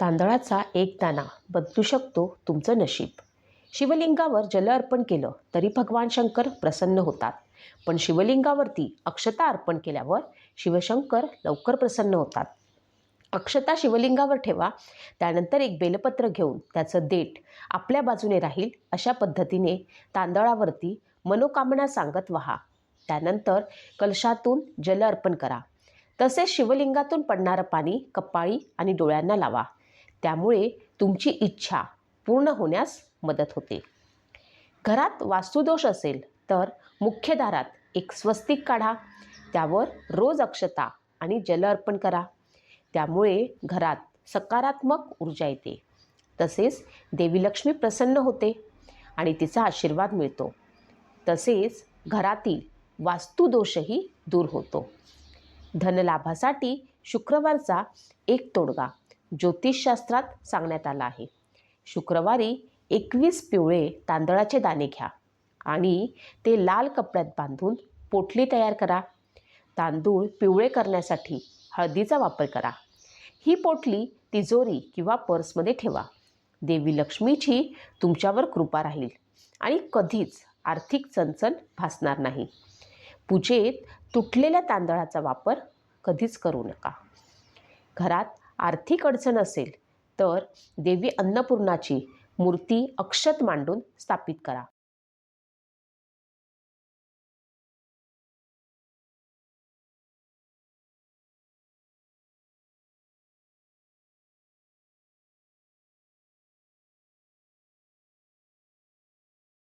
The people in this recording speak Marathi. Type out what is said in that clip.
तांदळाचा एक दाना बदलू शकतो तुमचं नशीब. शिवलिंगावर जल अर्पण केलं तरी भगवान शंकर प्रसन्न होतात. पण शिवलिंगावरती अक्षता अर्पण केल्यावर शिवशंकर लवकर प्रसन्न होतात. अक्षता शिवलिंगावर ठेवा त्यानंतर एक बेलपत्र घेऊन त्याचं देठ आपल्या बाजूने राहील अशा पद्धतीने तांदळावरती मनोकामना सांगत व्हा. त्यानंतर कलशातून जल अर्पण करा. तसेच शिवलिंगातून पडणारं पाणी कपाळी आणि डोळ्यांना लावा. त्यामुळे तुमची इच्छा पूर्ण होण्यास मदत होते. घरात वास्तुदोष असेल तर मुख्य दारात एक स्वस्तिक काढा. त्यावर रोज अक्षता आणि जल अर्पण करा. त्यामुळे घरात सकारात्मक ऊर्जा येते. तसेच देवी लक्ष्मी प्रसन्न होते आणि तिचा आशीर्वाद मिळतो. तसेच घरातील वास्तुदोषही दूर होतो. धनलाभासाठी शुक्रवारचा एक तोडगा. ज्योतिषशास्त्रात सांगण्यात आला आहे. शुक्रवारी एकवीस पिवळे तांदळाचे दाणे घ्या आणि ते लाल कपड्यात बांधून पोटली तयार करा. तांदूळ पिवळे करण्यासाठी हळदीचा वापर करा. ही पोटली तिजोरी किंवा पर्समध्ये ठेवा. देवी लक्ष्मीची तुमच्यावर कृपा राहील आणि कधीच आर्थिक चणचण भासणार नाही. पूजेत तुटलेल्या तांदळाचा वापर कधीच करू नका. घरात आर्थिक अडचण असेल तर देवी अन्नपूर्णाची मूर्ती अक्षत मांडून स्थापित करा.